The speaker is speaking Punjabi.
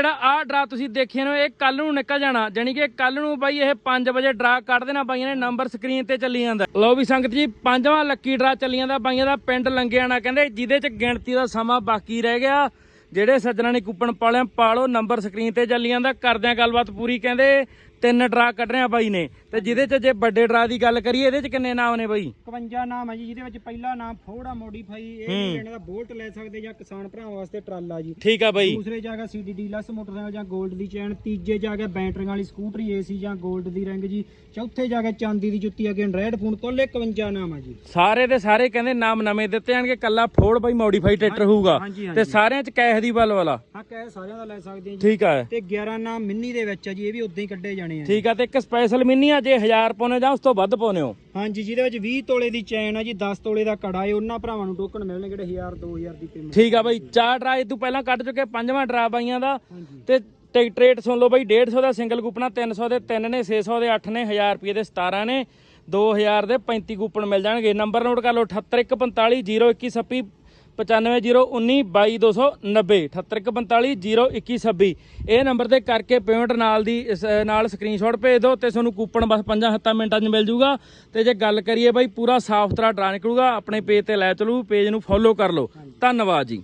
ਜਿਹੜਾ ਆਹ ਡਰਾ ਤੁਸੀਂ ਦੇਖਿਆ ਨੂੰ, ਇਹ ਕੱਲ ਨੂੰ ਨਿਕਲ ਜਾਣਾ। ਜਾਨੀ ਕਿ ਕੱਲ ਨੂੰ ਬਾਈ ਇਹ 5 ਵਜੇ ਡਰਾ ਕੱਢ ਦੇਣਾ ਬਾਈਆਂ ਨੇ ਨੰਬਰ ਸਕਰੀਨ ਤੇ ਚੱਲੀ ਜਾਂਦਾ। ਲਓ ਵੀ ਸੰਗਤ ਜੀ, ਪੰਜਵਾਂ ਲੱਕੀ ਡਰਾ ਚੱਲੀ ਜਾਂਦਾ ਬਾਈਆਂ ਦਾ ਪਿੰਡ ਲੰਗਿਆਣਾ, ਕਹਿੰਦੇ ਜਿਹਦੇ ਚ ਗਿਣਤੀ ਦਾ ਸਮਾਂ ਬਾਕੀ ਰਹਿ ਗਿਆ, ਜਿਹੜੇ ਸੱਜਣਾ ਨੇ ਕੂਪਨ ਪਾਲਿਆ ਪਾਲੋ ਨੰਬਰ ਸਕਰੀਨ ਤੇ ਚੱਲੀ ਜਾਂਦਾ, ਕਰਦਿਆਂ ਗੱਲਬਾਤ ਪੂਰੀ, ਕਹਿੰਦੇ ਤਿੰਨ ਡਰਾ ਕੱਢ ਆ ਬਾਈ ਨੇ ਤੇ ਜਿਹਦੇ ਚ ਜੇ ਵੱਡੇ ਡਰਾ ਦੀ ਗੱਲ ਕਰੀਏ ਇਹਦੇ ਚ ਕਿੰਨੇ ਨਾਮ ਨੇ ਬਾਈ? 51 ਨਾਮ ਹੈ ਜੀ ਜਿਹਦੇ ਵਿੱਚ ਪਹਿਲਾ ਨਾਮ ਫੋੜਾ ਮੋਡੀਫਾਈ ਇਹ ਵੀ ਦਾ ਬੋਲਟ ਲੈ ਸਕਦੇ ਜਾਂ ਕਿਸਾਨ ਭਰਾਵਾਂ ਵਾਸਤੇ ਟਰਾਲਾ ਜੀ। ਠੀਕ ਆ ਬਾਈ। ਦੂਸਰੇ ਜਗ੍ਹਾ ਸੀਡੀ ਡੀਲਕਸ ਮੋਟਰਸਾਈਕਲ ਜਾਂ 골ਡ ਦੀ ਚੈਨ ਤੀਜੇ ਜਗ੍ਹਾ ਬੈਟਰੀਆਂ ਵਾਲੀ ਸਕੂਟਰੀ ਏਸੀ ਜਾਂ 골ਡ ਦੀ ਰਿੰਗ ਜੀ। ਚੌਥੇ ਜਗ੍ਹਾ ਚਾਂਦੀ ਦੀ ਜੁੱਤੀ ਅਗੇ ਐਂਡਰਾਇਡ ਫੋਨ ਕੁੱਲ 51 ਨਾਮ ਹੈ ਜੀ। ਸਾਰੇ ਦੇ ਸਾਰੇ ਕਹਿੰਦੇ ਨਾਮ ਨਵੇਂ ਦਿੱਤੇ ਜਾਣਗੇ ਕੱਲਾ ਫੋੜ ਬਾਈ ਮੋਡੀਫਾਈ ਟਰੈਕਟਰ ਹੋਊਗਾ। ਤੇ ਸਾਰਿਆਂ ਚ ਕੈਸ਼ ਦੀ ਬਲ ਵਾਲਾ। ਹਾਂ ਕਹੇ ਸਾਰਿਆਂ ਦਾ ਲੈ ਸਕਦੇ ਜੀ। ਠੀਕ ਆ। ਤੇ 11 ਨਾਮ ਮਿੰਨੀ ਦੇ ਵਿੱਚ ਆ ਜੀ ਇਹ ਵੀ ਉਦਾਂ ਹੀ ਕੱਢੇ ਜਾਣੇ ਆ ਠੀਕ ਆ ਤੇ ਇੱਕ ਸਪੈਸ਼ਲ ਮਿੰਨੀ ਆ ਜੇ 1000 ਪਾਉਣੇ ਜਾਂ ਉਸ ਤੋਂ ਵੱਧ ਪਾਉਣੇ ਹੋ। ਹਾਂਜੀ ਜਿਹਦੇ ਵਿੱਚ 20 ਤੋਲੇ ਦੀ ਚੈਨ ਆ ਜੀ 10 ਤੋਲੇ ਦਾ ਕੜਾ ਏ ਉਹਨਾਂ ਭਰਾਵਾਂ ਨੂੰ ਟੋਕਨ ਮਿਲਣਗੇ ਜਿਹੜੇ 1000 2000 ਦੀ ਪੇਮੈਂਟ ਠੀਕ ਆ ਬਾਈ ਚਾਰ ਡਰਾ ਤੂੰ ਪਹਿਲਾਂ ਕੱਢ ਚੁੱਕੇ ਪੰਜਵਾਂ ਡਰਾ ਬਾਈਆਂ ਦਾ। ਤੇ ਟਿਕਟ ਰੇਟ ਸੁਣ ਲਓ ਬਾਈ 150 ਦਾ ਸਿੰਗਲ ਕੂਪਨ ਆ 300 ਦੇ 3 ਨੇ 600 ਦੇ 8 ਨੇ 1000 ਰੁਪਏ ਦੇ 17 ਨੇ 2000 ਦੇ 35 ਕੂਪਨ ਮਿਲ ਜਾਣਗੇ। ਨੰਬਰ ਨੋਟ ਕਰ ਲਓ 78145 021 95019 78145 ਇਹ ਨੰਬਰ ਤੇ ਕਰਕੇ ਪੇਮੈਂਟ ਨਾਲ ਦੀ ਨਾਲ ਸਕਰੀਨਸ਼ਾਟ ਭੇਜ ਦਿਓ ਤੇ ਤੁਹਾਨੂੰ ਕੂਪਨ ਬਸ 5-7 ਮਿੰਟਾਂ 'ਚ ਮਿਲ ਜੂਗਾ। ਤੇ ਜੇ ਗੱਲ ਕਰੀਏ ਬਾਈ ਪੂਰਾ ਸਾਫ਼ ਸੁਥਰਾ ਡਰਾ ਨਿਕਲੂਗਾ ਆਪਣੇ ਪੇਜ ਤੇ ਲੈ ਚਲੂ ਪੇਜ ਨੂੰ ਫੋਲੋ ਕਰ ਲਓ। ਧੰਨਵਾਦ ਜੀ।